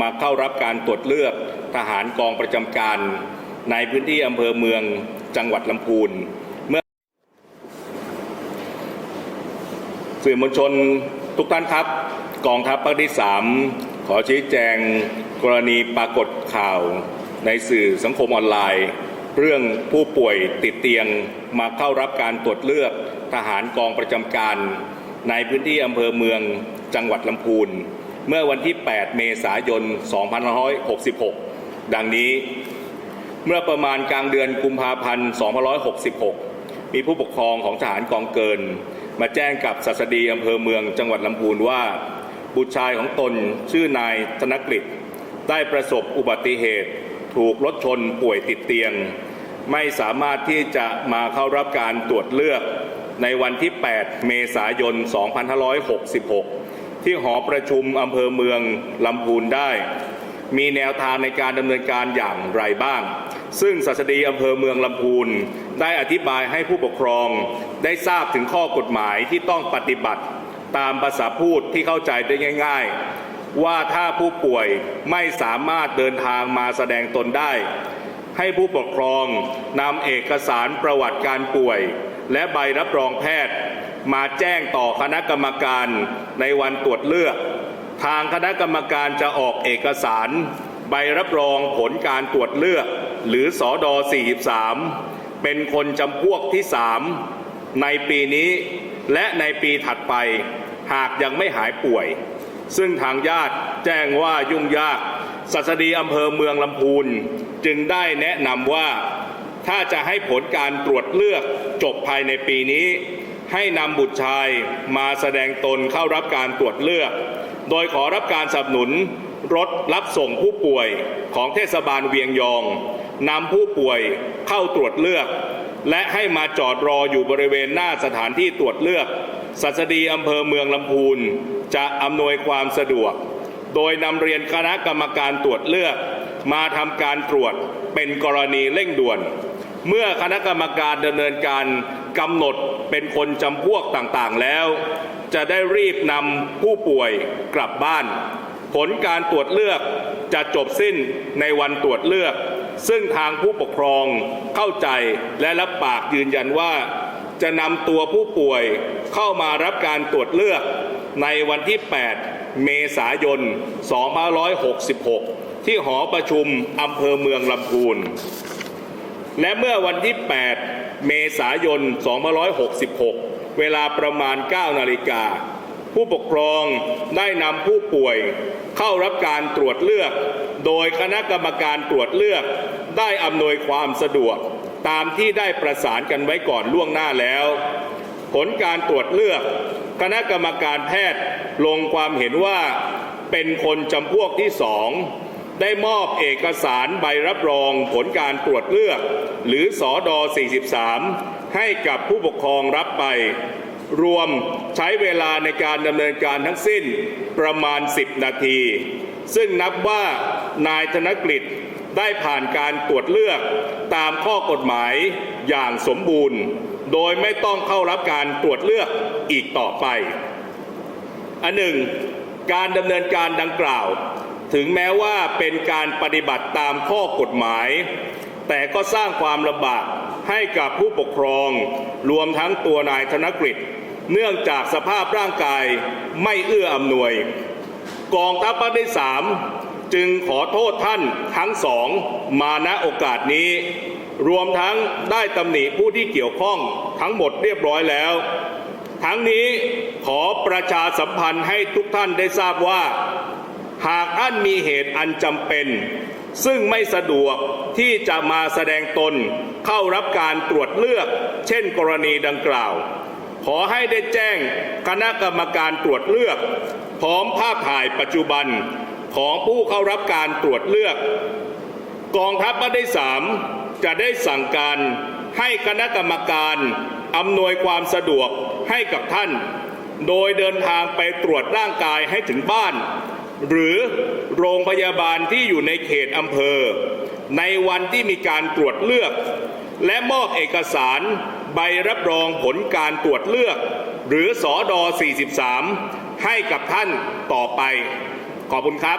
มาเข้ารับการตรวจเลือกทหารกองประจำการ ในพื้นที่อำเภอเมืองจังหวัดลำพูนเมื่อสื่อมวลชนทุกท่านครับ กองทัพภาคที่ 3 ขอชี้แจงกรณีปรากฏข่าวในสื่อสังคมออนไลน์ เรื่องผู้ป่วยติดเตียงมาเข้ารับการตรวจเลือกทหารกองประจำการ ในพื้นที่อำเภอเมืองจังหวัดลำพูน เมื่อวันที่ 8 เมษายน 2566 ดังนี้ เมื่อประมาณกลางเดือนกุมภาพันธ์ 2566 มีผู้ปกครองของทหารกองเกิน มาแจ้งกับศัสดีอำเภอเมืองจังหวัดลำพูนว่า บุตรชายของตนชื่อนายธนกฤษได้ประสบอุบัติเหตุถูกรถชนป่วยติดเตียง ไม่สามารถที่จะมาเข้ารับการตรวจเลือกในวันที่ 8 เมษายน 2566 ที่หอประชุมอำเภอเมืองลำพูนได้ มีแนวทางในการดำเนินการอย่างไรบ้าง ซึ่งศัสดีอำเภอเมืองลำพูนได้อธิบายให้ผู้ปกครอง ได้ทราบถึงข้อกฎหมายที่ต้องปฏิบัติตามภาษาพูดที่เข้าใจได้ง่าย ๆ ว่าถ้าผู้ป่วยไม่สามารถเดินทางมาแสดงตนได้ ให้ผู้ปกครองนำเอกสารประวัติการป่วย และใบรับรองแพทย์ มาแจ้งต่อคณะกรรมการในวันตรวจเลือก ทางคณะกรรมการจะออกเอกสาร ใบรับรองผลการตรวจเลือก หรือสอดอ43 เป็นคนจำพวกที่ 3 ในปีนี้และในปีถัดไป หากยังไม่หายป่วย ซึ่งทางญาติแจ้งว่ายุ่งยากสัสดีอำเภอเมืองลำพูนจึงได้แนะนำว่าถ้าจะให้ผลการตรวจเลือกจบภายในปีนี้ ให้นำบุตรชายมาแสดงตนเข้ารับการตรวจเลือก โดยขอรับการสนับสนุนรถรับส่งผู้ป่วยของเทศบาลเวียงยองนำผู้ป่วยเข้าตรวจเลือก และให้มาจอดรออยู่บริเวณหน้าสถานที่ตรวจเลือกสัสดีอำเภอเมืองลำพูนจะอำนวยความสะดวก โดยนำเรียนคณะกรรมการตรวจเลือก มาทำการตรวจเป็นกรณีเร่งด่วน เมื่อคณะกรรมการดำเนินการ กำหนดเป็นคนจำพวกต่างๆแล้ว จะได้รีบนำผู้ป่วยกลับบ้าน ผลการตรวจเลือกจะจบสิ้นในวันตรวจเลือก ซึ่งทางผู้ปกครองเข้าใจและรับปากยืนยันว่า จะนำตัวผู้ป่วยเข้ามารับการตรวจเลือกในวันที่ 8 เมษายน 2566 ที่หอประชุมอำเภอเมืองลำพูน และเมื่อวันที่ 8 เมษายน 2566 เวลาประมาณ 9 นาฬิกา ผู้ปกครองได้นำผู้ป่วยเข้ารับการตรวจเลือก โดยคณะกรรมการตรวจเลือก ได้อำนวยความสะดวก ตามที่ได้ประสานกันไว้ก่อนล่วงหน้าแล้ว ผลการตรวจเลือก คณะกรรมการแพทย์ลงความเห็นว่าเป็นคนจำพวกที่สอง ได้มอบเอกสารใบรับรองผลการตรวจเลือก หรือสอดอ43 ให้กับผู้ปกครองรับไป รวมใช้เวลาในการดำเนินการทั้งสิ้นประมาณ 10 นาที ซึ่งนับว่านายธนกฤษได้ผ่านการตรวจเลือกตามข้อกฎหมายอย่างสมบูรณ์ โดยไม่ต้องเข้ารับการตรวจเลือกอีกต่อไป อันหนึ่ง การดำเนินการดังกล่าว ถึงแม้ว่าเป็นการปฏิบัติตามข้อกฎหมาย แต่ก็สร้างความลำบากให้กับผู้ปกครอง รวมทั้งตัวนายธนกฤษ เนื่องจากสภาพร่างกายไม่เอื้ออำนวย กองทัพภาคที่สามจึงขอโทษท่านทั้งสองมาณโอกาสนี้ รวมทั้งได้ตำหนิผู้ที่เกี่ยวข้องทั้งหมดเรียบร้อยแล้ว ทั้งนี้ขอประชาสัมพันธ์ให้ทุกท่านได้ทราบว่า หากท่านมีเหตุอันจำเป็น ซึ่งไม่สะดวกที่จะมาแสดงตนเข้ารับการตรวจเลือก เช่นกรณีดังกล่าว ขอให้ได้แจ้งคณะกรรมการตรวจเลือก พร้อมภาพถ่ายปัจจุบันของผู้เข้ารับการตรวจเลือก กองทัพภาคที่สามจะได้สั่งการให้คณะกรรมการอำนวยความสะดวกให้กับท่าน โดยเดินทางไปตรวจร่างกายให้ถึงบ้าน หรือโรงพยาบาลที่อยู่ในเขตอำเภอ ในวันที่มีการตรวจเลือก และมอบเอกสารใบรับรองผลการตรวจเลือก หรือสอดอ43 ให้กับท่านต่อไป ขอบคุณครับ